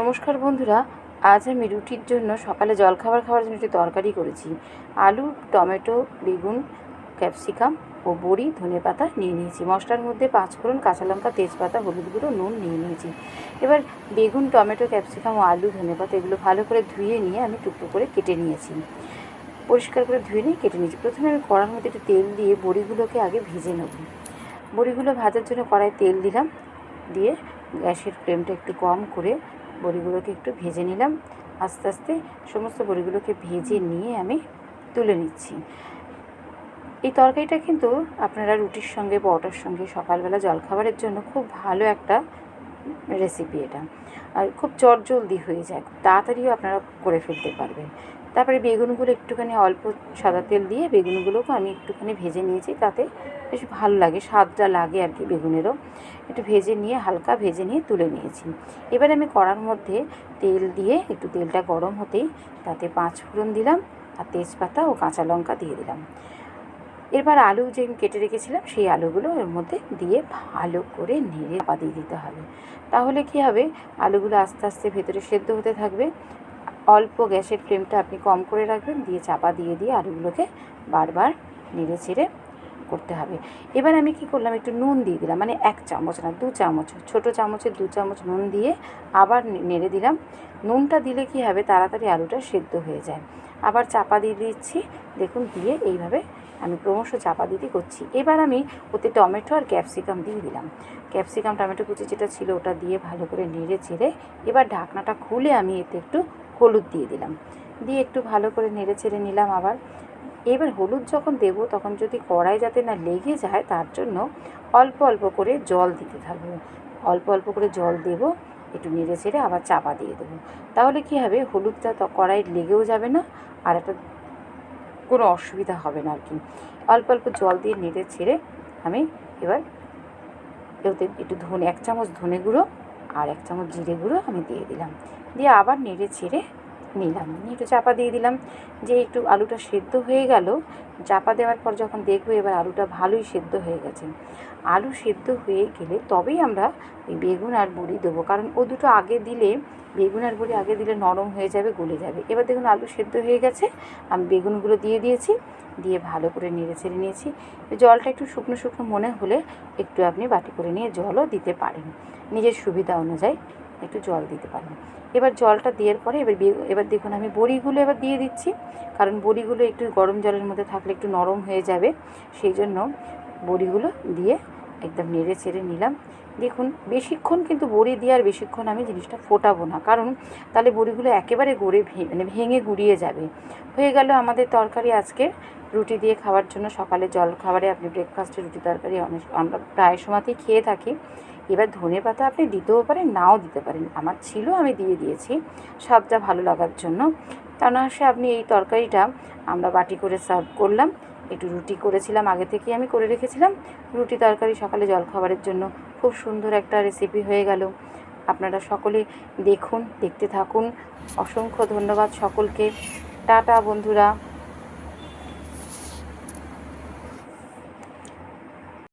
নমস্কার বন্ধুরা, আজ আমি রুটির জন্য সকালে জলখাবার খাওয়ার জন্য একটি তরকারি করেছি। আলু, টমেটো, বেগুন, ক্যাপসিকাম ও বড়ি, ধনে পাতা নিয়ে নিয়েছি। মশলার মধ্যে পাঁচ পাঁচফোড়ন কাঁচা লঙ্কা, তেজপাতা, হলুদ গুঁড়ো, নুন নিয়ে নিয়েছি। এবার বেগুন, টমেটো, ক্যাপসিকাম ও আলু, ধনে পাতা এগুলো ভালো করে ধুয়ে নিয়ে আমি টুকরো করে কেটে নিয়েছি। পরিষ্কার করে ধুয়ে নিয়ে কেটে নিয়েছি। প্রথমে আমি কড়ার মধ্যে একটু তেল দিয়ে বড়িগুলোকে আগে ভেজে নেব। বড়িগুলো ভাজার জন্য কড়াই তেল দিলাম। দিয়ে গ্যাসের ফ্লেমটা একটু কম করে বড়িগুলোকে একটু ভেজে নিলাম। আস্তে আস্তে সমস্ত বড়িগুলোকে ভেজে নিয়ে আমি তুলে নিচ্ছি। এই তরকারিটা কিন্তু আপনারা রুটির সঙ্গে পরোটার সঙ্গে সকালবেলা জলখাবারের জন্য খুব ভালো একটা রেসিপি এটা। আর খুব চটজলদি হয়ে যায় তাড়াতাড়িও আপনারা করে ফেলতে পারবেন। তারপরে বেগুনগুলো একটুখানি অল্প সাদা তেল দিয়ে বেগুনগুলোকে আমি একটুখানি ভেজে নিয়েছি, তাতে বেশ ভালো লাগে, স্বাদটা লাগে আর কি বেগুনেরও। একটু ভেজে নিয়ে, হালকা ভেজে নিয়ে তুলে নিয়েছি। এবার আমি কড়ার মধ্যে তেল দিয়ে, একটু তেলটা গরম হতেই তাতে পাঁচ ফোড়ন দিলাম, আর তেজপাতা ও কাঁচা লঙ্কা দিয়ে দিলাম। এবার আলু যে কেটে রেখেছিলাম, সেই আলুগুলো এর মধ্যে দিয়ে ভালো করে নেড়ে পা দিয়ে দিতে হবে। তাহলে কি হবে? আলুগুলো আস্তে আস্তে ভেতরে সেদ্ধ হতে থাকবে। অল্প গ্যাসের ফ্লেমটা আপনি কম করে রাখবেন, দিয়ে চাপা দিয়ে দিয়ে আলুগুলোকে বারবার নেড়ে চেড়ে করতে হবে। এবার আমি কি করলাম? একটু নুন দিয়ে দিলাম মানে এক চামচ না, দু চামচ, ছোটো চামচের দু চামচ নুন দিয়ে আবার নেড়ে দিলাম। নুনটা দিলে কি হবে? তাড়াতাড়ি আলুটা সেদ্ধ হয়ে যায়। আবার চাপা দিয়ে দিচ্ছি। দেখুন, দিয়ে এইভাবে আমি ক্রমশ চাপা দিতে করছি। এবার আমি ওতে টমেটো আর ক্যাপসিকাম দিয়ে দিলাম। ক্যাপসিকাম, টমেটো কুচি যেটা ছিল, ওটা দিয়ে ভালো করে নেড়ে চেড়ে এবার ঢাকনাটা খুলে আমি এতে একটু হলুদ দিয়ে দিলাম। দিয়ে একটু ভালো করে নেড়ে ছেড়ে নিলাম আবার। এবার হলুদ যখন দেবো, তখন যদি কড়াই যাতে না লেগে যায়, তার জন্য অল্প অল্প করে জল দিতে থাকব। অল্প অল্প করে জল দেবো, একটু নেড়ে ছেড়ে আবার চাপা দিয়ে দেবো। তাহলে কি হবে? হলুদটা তো কড়াই লেগেও যাবে না, আর একটা কোনো অসুবিধা হবে না আর কি। অল্প অল্প জল দিয়ে নেড়ে ছেড়ে আমি এবার এতে একটু ধনে, এক চামচ ধনে গুঁড়ো আর এক চামচ জিরে গুঁড়ো আমি দিয়ে দিলাম। দিয়ে আবার নেড়ে ছেড়ে নিলাম। নিয়ে একটু চাপা দিয়ে দিলাম যে একটু আলুটা সেদ্ধ হয়ে গেল। চাপা দেওয়ার পর যখন দেখব এবার আলুটা ভালোই সেদ্ধ হয়ে গেছে। আলু সেদ্ধ হয়ে গেলে তবেই আমরা ওই বেগুন আর বড়ি দেবো। কারণ ও দুটো আগে দিলে, বেগুন আর বড়ি আগে দিলে নরম হয়ে যাবে, গলে যাবে। এবার দেখুন আলু সেদ্ধ হয়ে গেছে। আমি বেগুনগুলো দিয়ে দিয়েছি, দিয়ে ভালো করে নেড়ে ছেড়ে নিয়েছি। জলটা একটু শুকনো শুকনো মনে হলে একটু আপনি বাটি করে নিয়ে জলও দিতে পারেন। নিজের সুবিধা অনুযায়ী একটু জল দিতে পারেন এবার জলটা দেওয়ার পরে এবার এবার দেখুন আমি বড়িগুলো এবার দিয়ে দিচ্ছি, কারণ বড়িগুলো একটু গরম জলের মধ্যে থাকলে একটু নরম হয়ে যাবে। সেই জন্য বড়িগুলো দিয়ে একদম নেড়ে ছেড়ে নিলাম। দেখুন, বেশিক্ষণ কিন্তু বড়ি দিয়ে আর বেশিক্ষণ আমি জিনিসটা ফোটাবো না, কারণ তাহলে বড়িগুলো একেবারে গড়ে মানে ভেঙে গুড়িয়ে যাবে। হয়ে গেল আমাদের তরকারি আজকে। রুটি দিয়ে খাওয়ার জন্য সকালে জল খাবারে আপনি ব্রেকফাস্টে রুটি তরকারি অনেক আমরা প্রায় সময়তেই খেয়ে থাকি। এবার ধনে পাতা আপনি দিতেও পারেন, নাও দিতে পারেন। আমার ছিল আমি দিয়ে দিয়েছি, স্বাদটা ভালো লাগার জন্য। তা না সে আপনি এই তরকারিটা আমরা বাটি করে সার্ভ করলাম, একটু রুটি করেছিলাম, আগে থেকে আমি করে রেখেছিলাম। রুটি তরকারি সকালে জলখাবারের জন্য খুব সুন্দর একটা রেসিপি হয়ে গেল। আপনারা সকলে দেখুন, দেখতে থাকুন। অসংখ্য ধন্যবাদ সকলকে। টাটা বন্ধুরা।